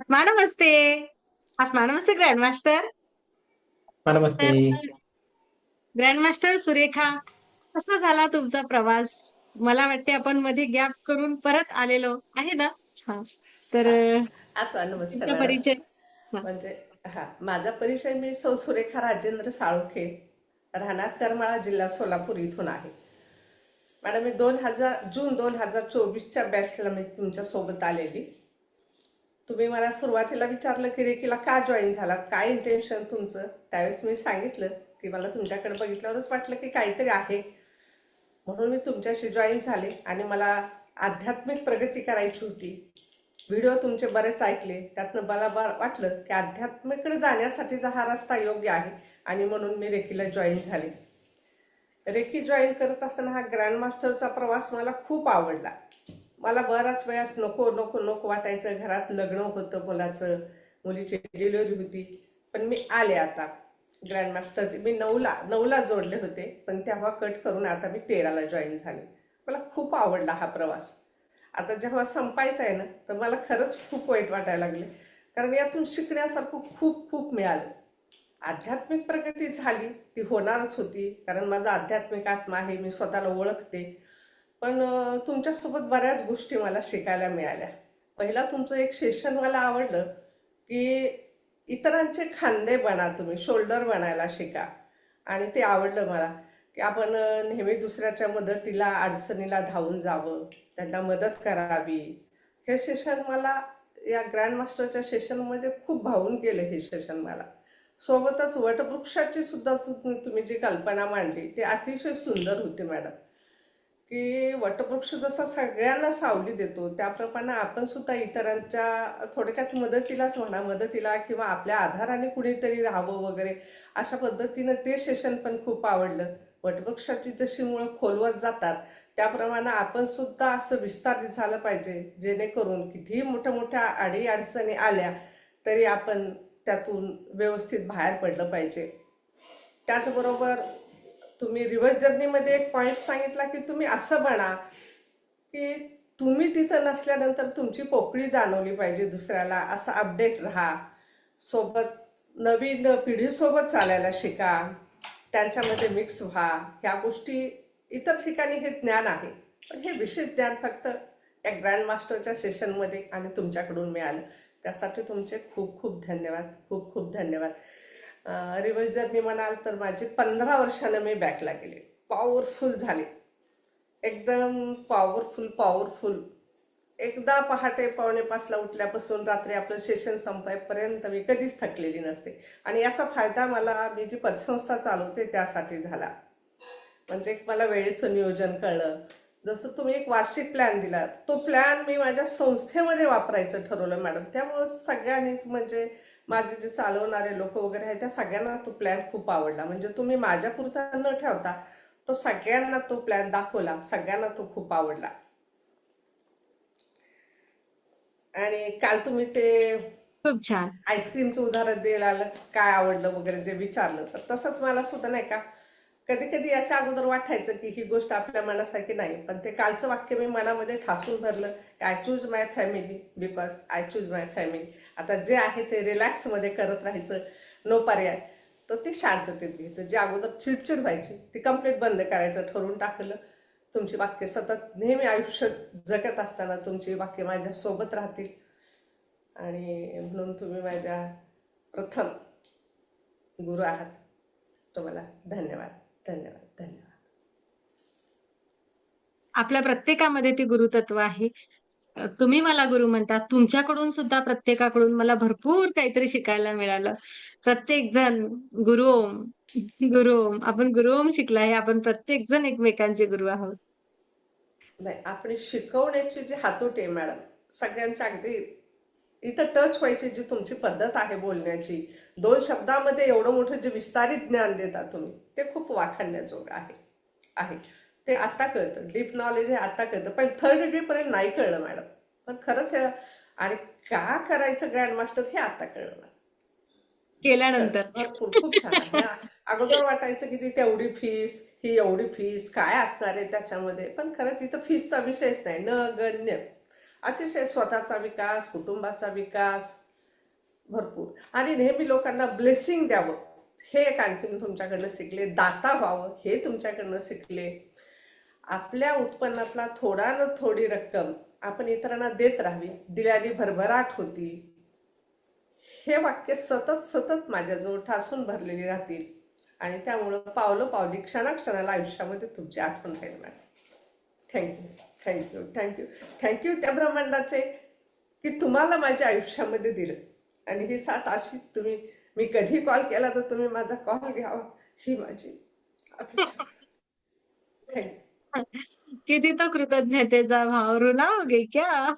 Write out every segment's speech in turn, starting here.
आत्मा नमस्ते आत्मा नमस्ते ग्रँडमास्टर नमस्ते तर ग्रँडमास्टर सुरेखा कसा झाला तुमचा प्रवास? मला वाटते आपण मध्ये गॅप करून परत आलेलो. आहे ना? हा. तर मॅडम. परिचय. म्हणजे हा माझा परिचय मी सौ सुरेखा राजेंद्र साळुखे राहणार करमाळा जिल्हा सोलापूर इथून आहे. मॅडम मी दोन हजार जून दोन हजार चोवीसच्या बॅचला मी तुमच्यासोबत आलेली. तुम्ही मला सुरुवातीला विचारलं की रेकीला का जॉईन झालात? काय इंटेन्शन तुमचं? त्यावेळेस मी सांगितलं की मला तुमच्याकडे बघितल्यावरच वाटलं की काहीतरी आहे. म्हणून मी तुमच्याशी जॉईन झाले आणि मला आध्यात्मिक प्रगती करायची होती. व्हिडिओ तुमचे बरेच ऐकले. त्यातनं मला बरं वाटलं की आध्यात्मिकडे जाण्यासाठीचा हा रस्ता योग्य आहे आणि म्हणून मी रेकीला जॉईन झाले. रेकी जॉईन करत असताना हा ग्रँडमास्टरचा प्रवास मला खूप आवडला. मला बराच वेळास नको नको नको वाटायचं. घरात लग्न होतं मुलाचं. मुलीची डिलिव्हरी होती. पण मी आले आता. ग्रँडमास्टर मी नऊला नऊला जोडले होते. पण तेव्हा कट करून आता मी तेराला जॉईन झाले. मला खूप आवडला हा प्रवास. आता जेव्हा संपायचा आहे ना तर मला खरंच खूप वाईट वाटायला लागले. कारण यातून शिकण्यासारखं खूप खूप मिळालं. आध्यात्मिक प्रगती झाली. ती होणारच होती. कारण माझा आध्यात्मिक आत्मा आहे. मी स्वतःला ओळखते. पण तुमच्यासोबत बऱ्याच गोष्टी मला शिकायला मिळाल्या. पहिला तुमचं एक सेशन मला आवडलं की इतरांचे खांदे बना तुम्ही शोल्डर बनायला शिका. आणि ते आवडलं मला की आपण नेहमी दुसऱ्याच्या मदतीला अडचणीला धावून जावं त्यांना मदत करावी. हे सेशन मला या ग्रँडमास्टरच्या सेशनमध्ये खूप भावून गेलं हे सेशन मला. सोबतच वटवृक्षाची सुद्धा तुम्ही जी कल्पना मांडली ते अतिशय सुंदर होती मॅडम. की वटवृक्ष जसा सगळ्यांना सावली देतो त्याप्रमाणे आपण सुद्धा इतरांच्या थोडक्यात मदतीलाच म्हणा मदतीला किंवा आपल्या आधाराने कुणीतरी राहावं वगैरे अशा पद्धतीनं ते सेशन पण खूप आवडलं. वटवृक्षाची जशी मुळं खोलवर जातात त्याप्रमाणे आपण सुद्धा असं विस्तारित झालं पाहिजे जेणेकरून कितीही मोठ्या मोठ्या अडी अडचणी आल्या तरी आपण त्यातून व्यवस्थित बाहेर पडलं पाहिजे. त्याचबरोबर तुम्ही रिव्हर्स जर्नीमध्ये एक पॉईंट सांगितला की तुम्ही असं म्हणा की तुम्ही तिथं नसल्यानंतर तुमची पोकळी जाणवली पाहिजे दुसऱ्याला. असं अपडेट राहा. सोबत नवीन पिढीसोबत चालायला शिका. त्यांच्यामध्ये मिक्स व्हा. ह्या गोष्टी इतर ठिकाणी हे ज्ञान आहे. पण हे विशेष ज्ञान फक्त या ग्रँडमास्टरच्या सेशनमध्ये आणि तुमच्याकडून मिळालं. त्यासाठी तुमचे खूप खूप धन्यवाद. खूप खूप धन्यवाद. रिवर्स जर्नी म्हणाल तर माझी पंधरा वर्षानं मी बॅकला गेले. पॉवरफुल झाले. एकदम पॉवरफुल पॉवरफुल एकदा पहाटे पावणे पाचला उठल्यापासून रात्री आपलं सेशन संपायपर्यंत मी कधीच थकलेली नसते. आणि याचा फायदा मला मी जी पतसंस्था चालवते त्यासाठी झाला. म्हणजे एक मला वेळेचं नियोजन कळलं. जसं तुम्ही एक वार्षिक प्लॅन दिला तो प्लॅन मी माझ्या संस्थेमध्ये वापरायचं ठरवलं मॅडम त्यामुळं सगळ्यांनीच म्हणजे माझे जे चालवणारे लोक वगैरे आहेत त्या सगळ्यांना तो प्लॅन खूप आवडला. म्हणजे तुम्ही माझ्यापुरता न ठेवता तो सगळ्यांना तो प्लॅन दाखवला. सगळ्यांना तो खूप आवडला. आणि काल तुम्ही ते खूप छान. आईस्क्रीमचं उदाहरण द्यायला काय आवडलं वगैरे जे विचारलं. तर तसंच मला सुद्धा नाही का कधी कधी याच्या अगोदर वाटायचं की ही गोष्ट आपल्या मनासारखी नाही. पण ते कालचं वाक्य मी मनामध्ये ठासून भरलं I choose my family because I choose my family आता जे आहे ते रिलॅक्समध्ये करत राहायचं नो पर्याय. तर ते शांततेत घ्यायचं. जे अगोदर चिडचिड व्हायची ती कंप्लीट बंद करायचं ठरवून टाकलं. तुमची वाक्य सतत नेहमी आयुष्य जगत असताना तुमची वाक्य माझ्या सोबत राहतील. आणि म्हणून तुम्ही माझ्या प्रथम गुरु आहात. तुम्हाला धन्यवाद धन्यवाद धन्यवाद. आपल्या प्रत्येकामध्ये ते गुरुतत्व आहे. तुम्ही मला गुरु म्हणता तुमच्याकडून सुद्धा प्रत्येकाकडून मला भरपूर काहीतरी शिकायला मिळालं. प्रत्येक जण गुरु ओम गुरु ओम. आपण गुरु ओम शिकला आहे आपण प्रत्येक जण एकमेकांचे गुरु आहोत. नाही आपण शिकवण्याची जी हातोटी आहे मॅडम सगळ्यांच्या अगदी इथं टच व्हायची जी तुमची पद्धत आहे बोलण्याची दोन शब्दामध्ये एवढं मोठं जे विस्तारित ज्ञान देता तुम्ही ते खूप वाखाणण्याजोगं आहे आहे. ते आत्ता कळतं. डीप नॉलेज हे आत्ता कळतं. पण थर्ड डिग्रीपर्यंत नाही कळलं मॅडम. पण खरंच आणि का करायचं ग्रँड मास्टर हे आता कळलं. केल्यानंतर. भरपूर खूप छान. अगोदर वाटायचं की ती तेवढी फीस ही एवढी फीस काय असणार आहे त्याच्यामध्ये? पण खरं तिथं फीसचा विषयच नाही. न गण्य. अतिशय स्वतःचा विकास कुटुंबाचा विकास भरपूर. आणि नेहमी लोकांना ब्लेसिंग द्यावं. हे एक आणखीन तुमच्याकडनं शिकले. दाता व्हावं. हे तुमच्याकडनं शिकले. आपल्या उत्पन्नातला थोडा न थोडी रक्कम आपण इतरांना देत राहावी दिल्याने भरभराट होती. हे वाक्य सतत सतत माझ्याजवळ ठासून भरलेली राहतील आणि त्यामुळं पावलं पावली क्षणाक्षणाला आयुष्यामध्ये तुमची आठवण राहील madam. Thank you thank you thank you thank you त्या ब्रह्मांडाचे की तुम्हाला माझ्या आयुष्यामध्ये दिलं. आणि ही साथ अशी तुम्ही मी कधी कॉल केला तर तुम्ही माझा कॉल घ्यावा ही माझी अपेक्षा. थँक्यू किती तो कृतज्ञतेचा भाव रुलाओगे क्या?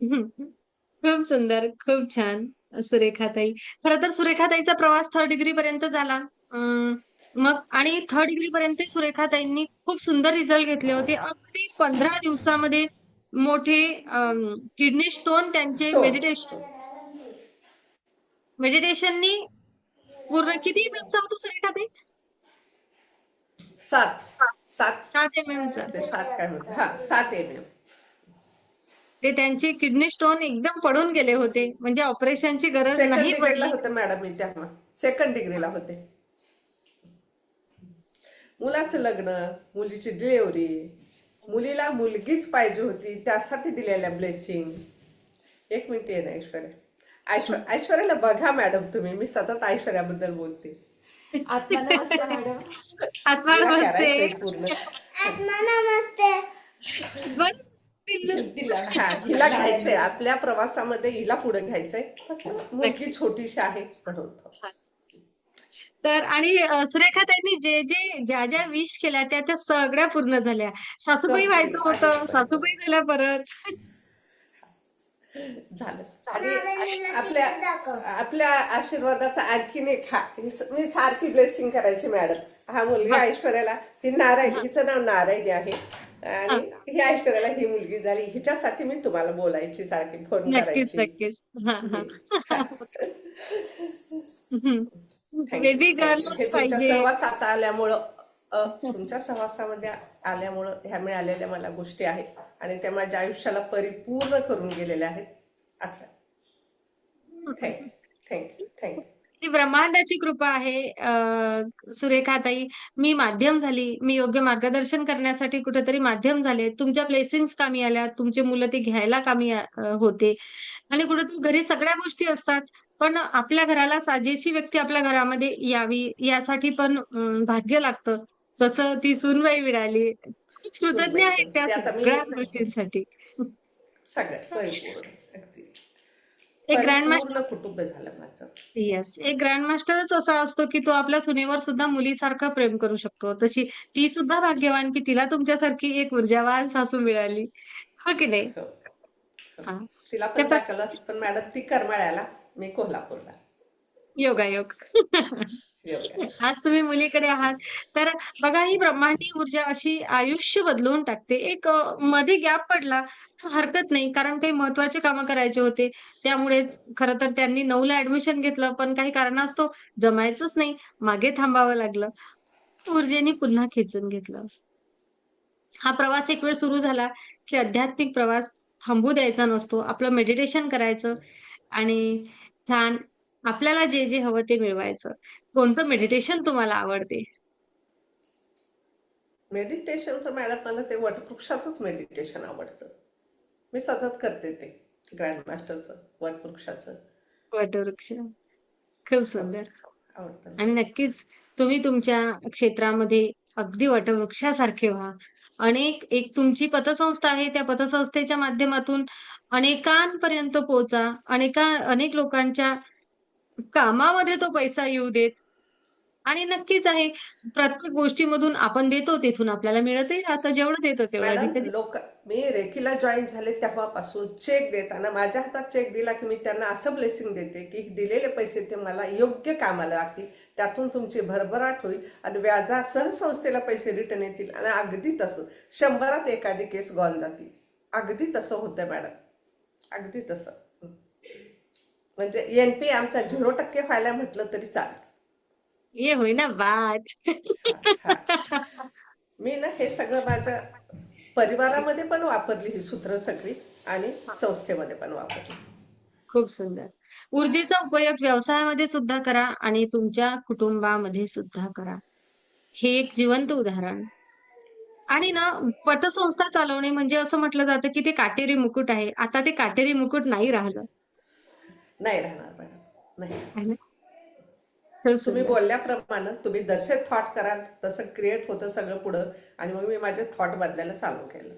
खूप सुंदर खूप छान सुरेखाताई. खरं तर सुरेखाताईचा प्रवास थर्ड डिग्री पर्यंत झाला. अं, मग आणि थर्ड डिग्री पर्यंत सुरेखाताईंनी खूप सुंदर रिझल्ट घेतले होते. अगदी पंधरा दिवसामध्ये मोठे किडनी स्टोन त्यांचे. मेडिटेशन मेडिटेशननी पूर्ण किती होतो सुरेखाताई? सात. सात. सात एमएमचा ते सात काय होते? हा सात एम एम ते त्यांचे किडनी स्टोन एकदम पडून गेले होते. म्हणजे ऑपरेशनची गरज सेकंड नाही डिग्रीला पडली. होते मॅडम मी तेव्हा. सेकंड डिग्रीला होते. मुलाचं लग्न मुलीची डिलिव्हरी मुलीला मुलगीच पाहिजे होती त्यासाठी दिलेल्या ब्लेसिंग एक मिनिट ये ना ऐश्वर्या. ऐश्वर ऐश्वर्याला बघा मॅडम तुम्ही. मी सतत ऐश्वर्याबद्दल बोलते. आत्मा नमस्ते मॅडम. आत्मा नमस्ते. पूर्ण? आत्मा. हा हिला घ्यायचंय. आपल्या प्रवासामध्ये हिला पुढे घ्यायचंय. मुलगी छोटीशी आहे म्हणून. तर आणि अं, सुरेखाताईंनी जे जे ज्या ज्या विश केल्या त्या त्या सगळ्या पूर्ण झाल्या. सासूबाई व्हायचं होतं. सासूबाई झाल्या परत. झालं. आणि आपल्या आपल्या आशीर्वादाचा आणखीन एक हा मी सारखी ब्लेसिंग करायची मॅडम. हा मुलगा ऐश्वर्याला ही नारायण हिचं नाव नारायणी आहे. आणि ही. ऐश्वर्याला ही मुलगी झाली. हिच्यासाठी मी तुम्हाला बोलायची सारखी फोन करायची. पाहिजे. सहवासात आल्यामुळं तुमच्या सहवासामध्ये आल्यामुळं ह्या मिळालेल्या मला गोष्टी आहेत. आणि त्या माझ्या आयुष्याला परिपूर्ण करून गेलेल्या आहेत. थँक्यू थँक्यू थँक्यू ती ब्रह्मांडाची कृपा आहे सुरेखाताई. मी माध्यम झाली. मी योग्य मार्गदर्शन करण्यासाठी कुठेतरी माध्यम झाले. तुमच्या ब्लेसिंग्स कामी आल्या. तुमचे मुलं ते घ्यायला कामी होते. आणि कुठेतरी घरी सगळ्या गोष्टी असतात. पण आपल्या घराला साजेशी व्यक्ती आपल्या घरामध्ये यावी यासाठी पण भाग्य लागतं. तसं ती सुनवाई मिळाली. कृतज्ञ आहे त्या सगळ्या गोष्टींसाठी. एक ग्रँड परिपूर्ण कुटुंब झालं माझं. येस एक ग्रँड मास्टरच असा असतो की तो आपल्या सुनेवर सुद्धा मुलीसारखं प्रेम करू शकतो. तशी ती सुद्धा भाग्यवान की तिला तुमच्यासारखी एक ऊर्जावान सासू मिळाली. हो की नाही? हो. तिला पण दाखल पण मॅडम ती करमाळ्याला मी कोल्हापूरला. योगायोग. आज तुम्ही मुलीकडे आहात. तर बघा ही ब्रह्मांडी ऊर्जा अशी आयुष्य बदलवून टाकते. एक मध्ये गॅप पडला हरकत नाही. कारण काही महत्त्वाचे कामं करायचे होते. त्यामुळेच खरं तर त्यांनी नऊला ऍडमिशन घेतलं. पण काही कारणास्तव जमायचंच नाही. मागे थांबावं लागलं. ऊर्जेने पुन्हा खेचून घेतलं. हा प्रवास एक वेळ सुरू झाला की आध्यात्मिक प्रवास थांबू द्यायचा नसतो. आपलं मेडिटेशन करायचं आणि छान आपल्याला जे जे हवं ते मिळवायचं. कोणतं मेडिटेशन तुम्हाला आवडते? मेडिटेशन तर मॅडम मला ते वटवृक्षाचंच मेडिटेशन आवडतं. मी सतत करते ते ग्रँड मास्टरचं वटवृक्षाचं. वटवृक्ष. खूप सुंदर. आवडतं. आणि नक्कीच तुम्ही तुमच्या क्षेत्रामध्ये अगदी वटवृक्षासारखे व्हा. अनेक एक तुमची पतसंस्था आहे त्या पतसंस्थेच्या माध्यमातून अनेकांपर्यंत पोहोचा अनेका अनेक लोकांच्या कामामध्ये तो पैसा येऊ देत. आणि नक्कीच आहे. प्रत्येक गोष्टीमधून आपण देतो तिथून आपल्याला मिळतही आता जेवढं देतो तेवढं लोक मी रेकीला जॉईन झाले तेव्हापासून चेक देताना माझ्या हातात चेक दिला की मी त्यांना असं ब्लेसिंग देते की दिलेले पैसे ते मला योग्य कामाला लागतील. त्यातून तुमची भरभराट होईल आणि व्याजासह संस्थेला पैसे रिटर्न येतील आणि अगदी तसं. शंभरात एखादी केस गॉन जातील. अगदी तसं होतं मॅडम. अगदी तसं. म्हणजे एन पी आमचा झिरो टक्के व्हायला म्हटलं तरी चालेल. ये ना बात मी ना हे सगळं माझ्या परिवारामध्ये पण वापरली ही सूत्र सगळी आणि संस्थेमध्ये पण वापरली. खूप सुंदर. ऊर्जेचा उपयोग व्यवसायामध्ये सुद्धा करा आणि तुमच्या कुटुंबामध्ये सुद्धा करा. हे एक जिवंत उदाहरण. आणि ना पतसंस्था चालवणे म्हणजे असं म्हटलं जातं की ते काटेरी मुकुट आहे. आता ते काटेरी मुकुट नाही राहिलं. नाही राहणार मॅडम नाही. तुम्ही. बोलल्याप्रमाणे तुम्ही जसे थॉट कराल तसं क्रिएट होतं सगळं पुढं आणि मग मी माझे थॉट बदलायला चालू केलं.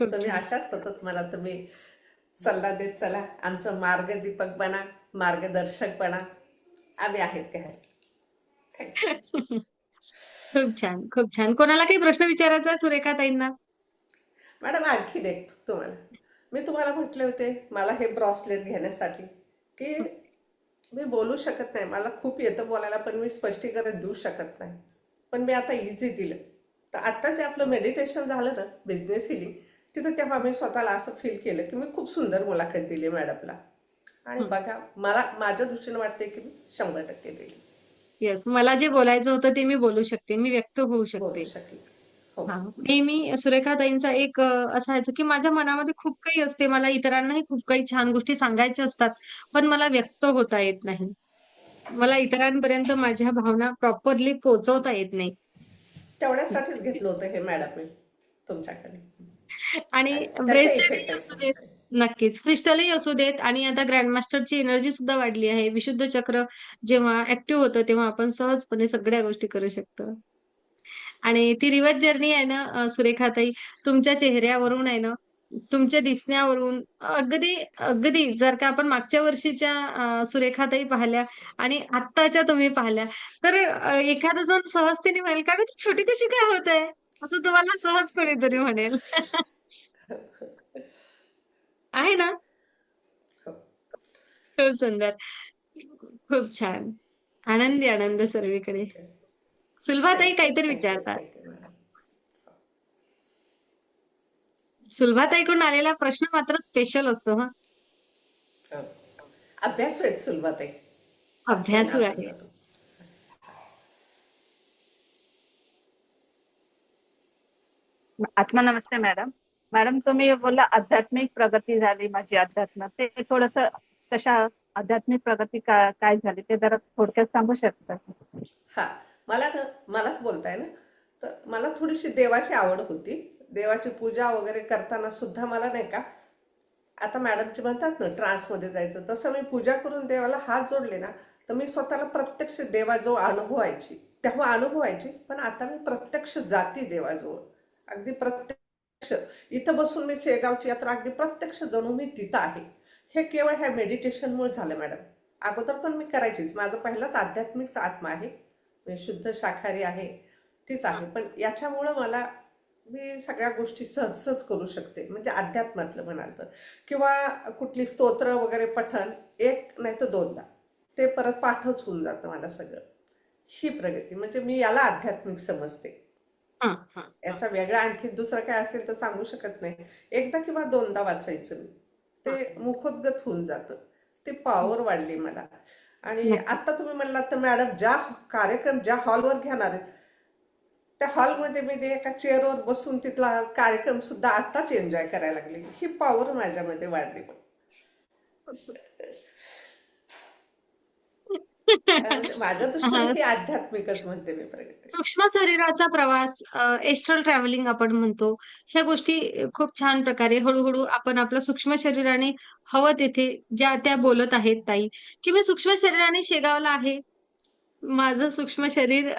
तुम्ही. अशाच सतत मला तुम्ही सल्ला देत चला. आमचं मार्गदीपक बना मार्गदर्शक बना. आम्ही आहेत काय खूप छान खूप छान. कोणाला काही प्रश्न विचारायचा सुरेखा ताईंना मॅडम आणखीन एक तुम्हाला. मी तुम्हाला म्हटले होते मला हे ब्रॉसलेट घेण्यासाठी की मी बोलू शकत नाही. मला खूप येतं बोलायला पण मी स्पष्टीकरण देऊ शकत नाही. पण मी आता इझी दिलं. तर आत्ता जे आपलं मेडिटेशन झालं ना बिझनेस हिलिंग तिथं तेव्हा मी स्वतःला असं फील केलं की मी खूप सुंदर मुलाखत दिली मॅडमला. आणि बघा मला माझ्या दृष्टीने वाटते की मी शंभर टक्के दिली. येस मला जे बोलायचं होतं ते मी बोलू शकते मी व्यक्त होऊ शकते. हो. हा. नेहमी सुरेखाताईंचा एक अ, असायचं की माझ्या मनामध्ये खूप काही असते. मला इतरांनाही खूप काही छान गोष्टी सांगायच्या असतात पण मला व्यक्त होता येत नाही. मला इतरांपर्यंत माझ्या भावना प्रॉपरली पोहोचवता येत नाही. तेवढ्यासाठीच घेतलं होतं हे मॅडम तुमच्याकडे. आणि त्याचा ब्रेसलेटही effect असू. देत नक्कीच. क्रिस्टलही असू देत आणि आता ग्रँडमास्टरची एनर्जी सुद्धा वाढली आहे. विशुद्ध चक्र जेव्हा ऍक्टिव्ह होतं तेव्हा आपण सहजपणे सगळ्या गोष्टी करू शकतो. आणि ती रिवर्स जर्नी आहे ना सुरेखाताई तुमच्या चेहऱ्यावरून आहे ना तुमच्या दिसण्यावरून अगदी अगदी जर का आपण मागच्या वर्षीच्या सुरेखाताई पाहिल्या आणि आत्ताच्या तुम्ही पाहिल्या तर एखादं एखादा जण सहजतेने म्हणेल का ती छोटी कशी काय होत आहे? असं तुम्हाला सहज कोणीतरी म्हणेल. आहे ना? खूप सुंदर. खूप छान. आनंदी आनंद सर्वीकडे. सुलभाताई काहीतरी विचारतात. सुलभाताईकडून आलेला प्रश्न मात्र स्पेशल असतो हा. हो. अभ्यासू आहेत सुलभाताई. अभ्यासू आहे आत्मा नमस्ते मॅडम. मॅडम तुम्ही बोलला आध्यात्मिक प्रगती झाली माझी अध्यात्म ते थोडस कशा आध्यात्मिक प्रगती का- काय झाली ते जरा थोडक्यात सांगू शकता? हा. मला ना मलाच बोलताय ना. तर मला थोडीशी देवाची आवड होती. देवाची पूजा वगैरे करताना सुद्धा मला नाही का आता मॅडमचे म्हणतात ना ट्रान्समध्ये जायचं. तसं मी पूजा करून देवाला हात जोडले ना तर मी स्वतःला प्रत्यक्ष देवाजवळ अनुभवायची. तेव्हा अनुभवायची पण आता मी प्रत्यक्ष जाती देवाजवळ. अगदी प्रत्यक्ष. इथं बसून मी शेगावची यात्रा अगदी प्रत्यक्ष जणू मी तिथं आहे. हे केवळ ह्या मेडिटेशनमुळे झालं मॅडम. अगोदर पण मी करायचीच. माझं पहिलाच आध्यात्मिक आत्मा आहे. मी शुद्ध शाकाहारी आहे तीच आहे. पण याच्यामुळं मला मी सगळ्या गोष्टी सहज सहज करू शकते. म्हणजे अध्यात्मातलं म्हणाल तर. किंवा कुठली स्तोत्र वगैरे पठण एक नाही तर दोनदा. ते परत पाठच होऊन जातं मला सगळं. ही प्रगती. म्हणजे मी याला आध्यात्मिक समजते. हं, हं. याचा वेगळा आणखी दुसरं काय असेल तर सांगू शकत नाही. एकदा किंवा दोनदा वाचायचं मी. ते मुखोद्गत होऊन जातं. ते पॉवर वाढली मला. आणि आता तुम्ही म्हणलात तर मॅडम ज्या कार्यक्रम ज्या हॉलवर घेणार आहेत त्या हॉलमध्ये मी ते एका चेअरवर बसून तिथला कार्यक्रम सुद्धा आताच एन्जॉय करायला लागले. ही पॉवर माझ्यामध्ये वाढली. म्हणजे माझ्या दृष्टीने आध्यात्मिकच म्हणते मी प्रगती. सूक्ष्म शरीराचा प्रवास एस्ट्रल ट्रॅव्हलिंग आपण म्हणतो ह्या गोष्टी खूप छान प्रकारे हळूहळू आपण आपलं सूक्ष्म शरीराने हवं तेथे ज्या त्या बोलत आहेत ताई. की मी सूक्ष्म शरीराने शेगावला आहे. माझं सूक्ष्म शरीर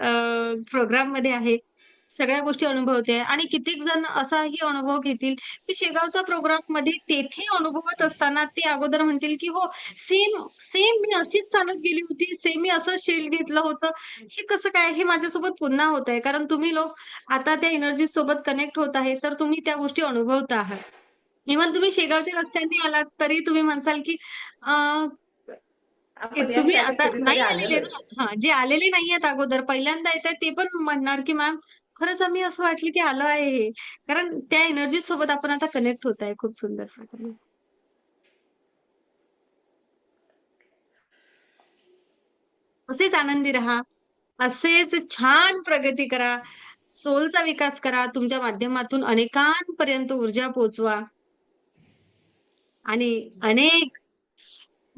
प्रोग्राममध्ये आहे. सगळ्या गोष्टी अनुभवते. आणि कित्येक जण असाही अनुभव घेतील. की शेगावचा प्रोग्राममध्ये तेथे अनुभवत असताना ते अगोदर म्हणतील की हो सेम सेम मी अशीच चालत गेली होती. सेम मी असं शील्ड घेतलं होतं. हे कसं काय? हे माझ्यासोबत पुन्हा होत आहे. कारण तुम्ही लोक आता त्या एनर्जी सोबत कनेक्ट होत आहे. तर तुम्ही त्या गोष्टी अनुभवत आहात. इव्हन तुम्ही शेगावच्या रस्त्याने आलात तरी तुम्ही म्हणसाल की तुम्ही आता नाही आलेले ना? हा जे आलेले नाहीयेत अगोदर पहिल्यांदा येत आहेत ते पण म्हणणार की मॅम खरंच आम्ही असं वाटलं की आलं आहे हे. कारण त्या एनर्जी सोबत आपण आता कनेक्ट होत आहे खूप सुंदर प्रकारे. असेच आनंदी राहा. असेच छान प्रगती करा. सोलचा विकास करा. तुमच्या माध्यमातून अनेकांपर्यंत ऊर्जा पोहोचवा आणि अनेक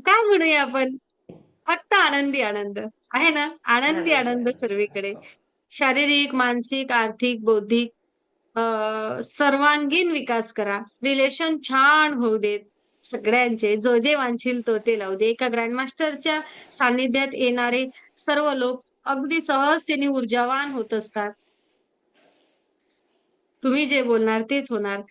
काय म्हणूया आपण? फक्त आनंदी आनंद. आहे ना? आनंदी आनंद. सर्वीकडे. शारीरिक मानसिक आर्थिक बौद्धिक अं, सर्वांगीण विकास करा. रिलेशन छान होऊ देत सगळ्यांचे. जो जे वांछील तो ते लावू दे. एका ग्रँडमास्टरच्या सान्निध्यात येणारे सर्व लोक अगदी सहजतेने ऊर्जावान होत असतात. तुम्ही जे बोलणार तेच होणार.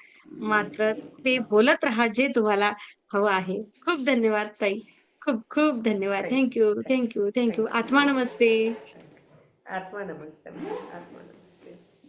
मात्र ते बोलत राहा जे तुम्हाला हवं आहे. खूप धन्यवाद ताई. खूप खूप धन्यवाद. थँक्यू थँक्यू थँक्यू आत्मा नमस्ते. आत्मा नमस्ते आत्मा नमस्ते